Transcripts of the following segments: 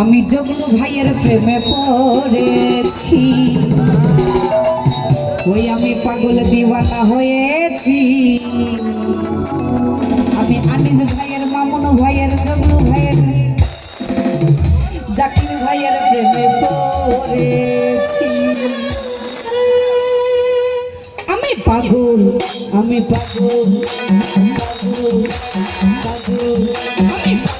আমি জগনু ভাইয়ের প্রেমে পড়েছি। ওই আমি পাগল দিওয়ানা হয়েছি। আমি আনিস ভাইয়ের, মামুন ভাইয়ের জগনু ভাইয়ের, জাকির ভাইয়ের প্রেমে পড়েছি। আমি পাগল আমি পাগল পাগল পাগল, আমি পাগল।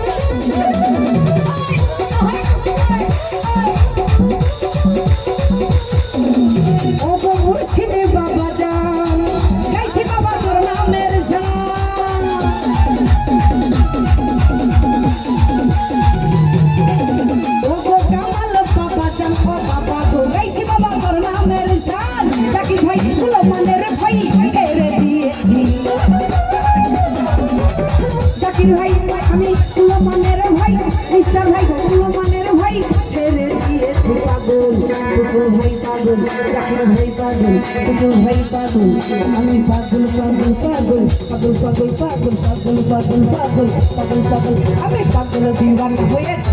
জাকির ভাই পাগল টুকুর ভাই পাগল আমি পাগল পাগল পাগল পাগল পাগল পাগল পাগল পাগল পাগল পাগল আমি পাগল দিওয়ান হয়েছি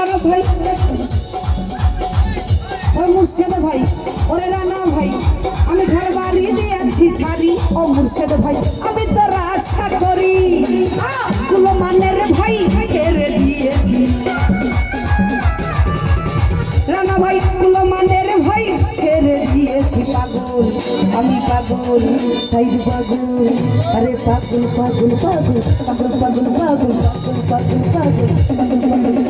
ওরে ভাই ওরে মুর্শেদ ভাই ওরে রানা ভাই আমি ঘর বাড়ি দিয়ে আছি ছাড়ি ও মুর্শেদ ভাই আমি তোর আশা করি গুলো মানের ভাই ছেড়ে দিয়েছি রানা ভাই গুলো মানের ভাই ছেড়ে পাগল আমি পাগল সাইড পাগল আরে পাগল পাগল পাগল পাগল পাগল পাগল পাগল পাগল পাগল পাগল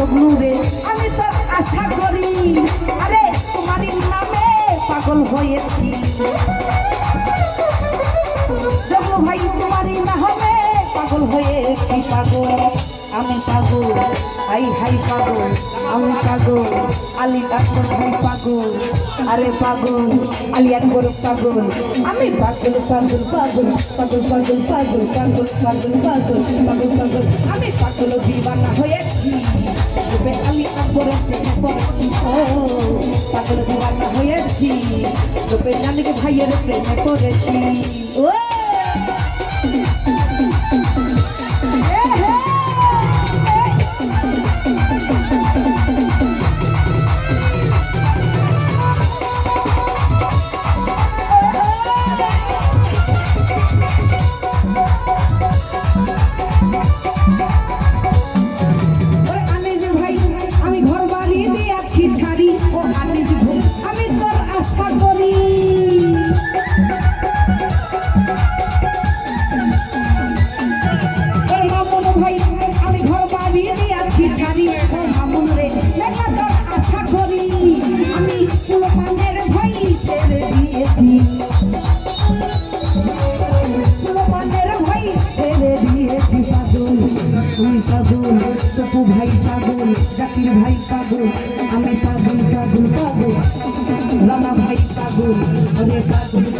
ছাড়ি ও জগলু রে আমি তোর আশা করি আরে তোমারই নামে পাগল হয়েছি জগু ভাই তোমারই না হবে পাগল হয়েছি পাগল আমি পাগল হাই হাই পাগল আমি পাগল আলি ডাক্তার ভাই পাগল আরে পাগল আলিয়ান গরু পাগল আমি পাগল পাগল পাগল পাগল পাগল পাগল পাগল পাগল পাগল পাগল পাগল আমি পাগল দিবানা হয়েছি তবে আমি আকবরের প্রেমে পড়েছি ও, পাগল দিওয়ানা হয়েছি রূপে জানিকে ভাইয়ের প্রেমে পড়েছি। ও ভাই, আমি ঘর বাড়ি দিয়াছি ও মামুন রে তোর আশা করি আমি সুলমানের ভাই ছেড়ে দিয়েছি। সুলমানের ভাই ছেড়ে দিয়েছি, পাগল। তুই পাগল টপু ভাই পাগল জাকির ভাই পাগল, আমি পাগল পাগল পাগল। রানা ভাই পাগল ওরে পাগল।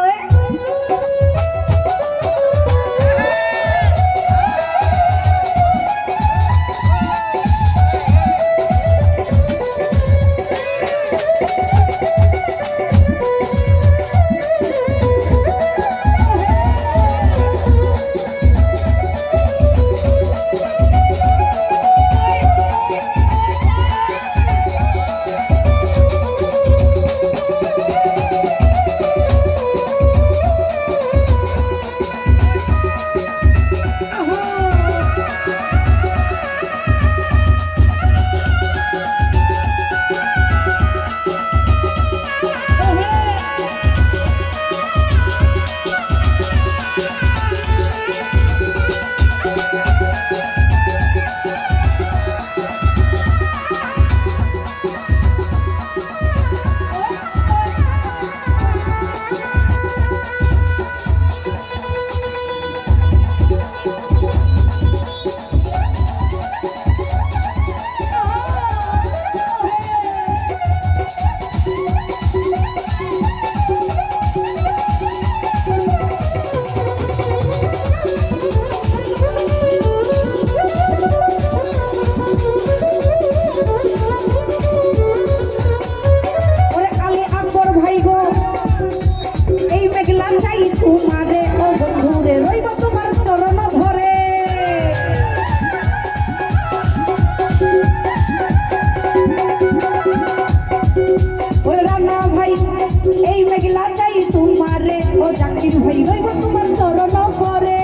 মেঘলা চাই তোমারে, ও জাকির ভাই, রইব তোমার চরণ ধরে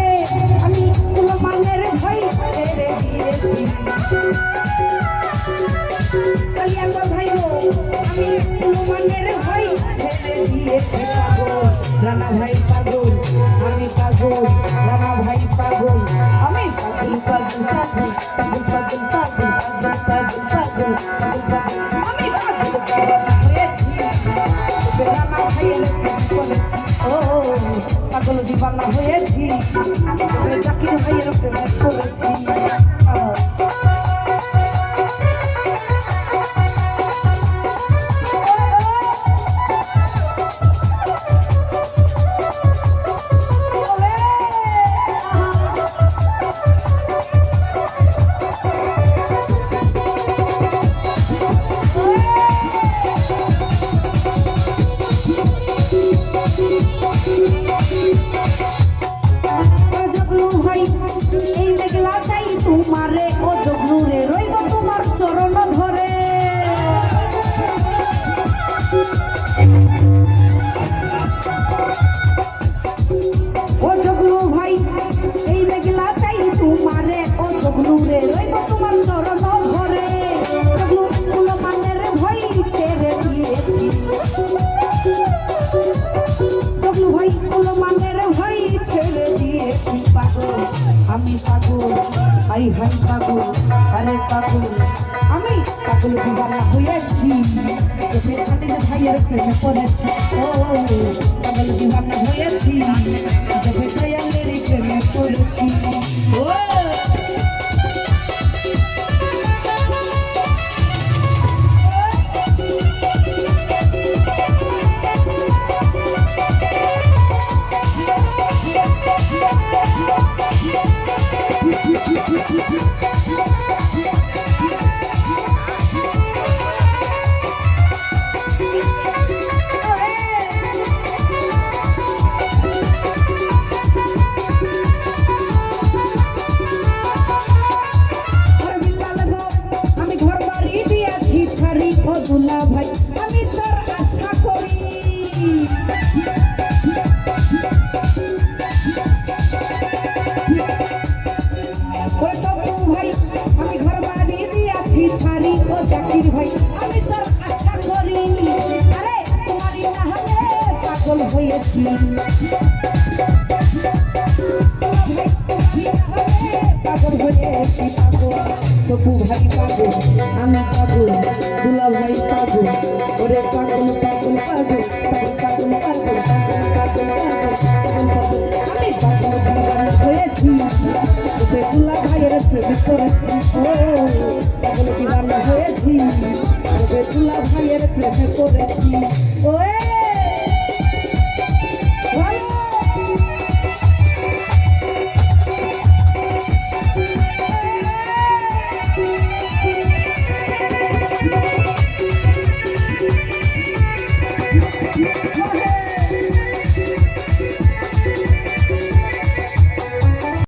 আমি তুলমানের ভাই ছেড়ে দিয়েছি। ভাই গো, আমি হনুমানের ভাই ছেড়ে দিয়েছি, পাগল। রানা ভাই আমি পাগল। রানা ভাই পাগল, আমি পাগল পাগল পাগল পাগল পাগল। দিবানা হয়েছি জাকির ভাইয়ের প্রেম করেছি হাই হাই পাগল, আরে পাগল। আমি পাগল দিবানা হয়েছি তোকে যে ভাইয়ের প্রেমে পড়েছি। ও, পাগল দিবানা হয়েছি তোকে ভাইয়ের প্রেমে পড়েছি। ও দুলা ভাই, আমি তোর আশা করি। ভাই, আমি ঘর বাড়ি দিয়াছি, ছাড়ি ও জাকির ভাই, আমি তোর আশা করি। আরে, তোমারই না হলে পাগল হয়েছি। দুলা ভাইয়ের প্রেম করেছি ওয়ে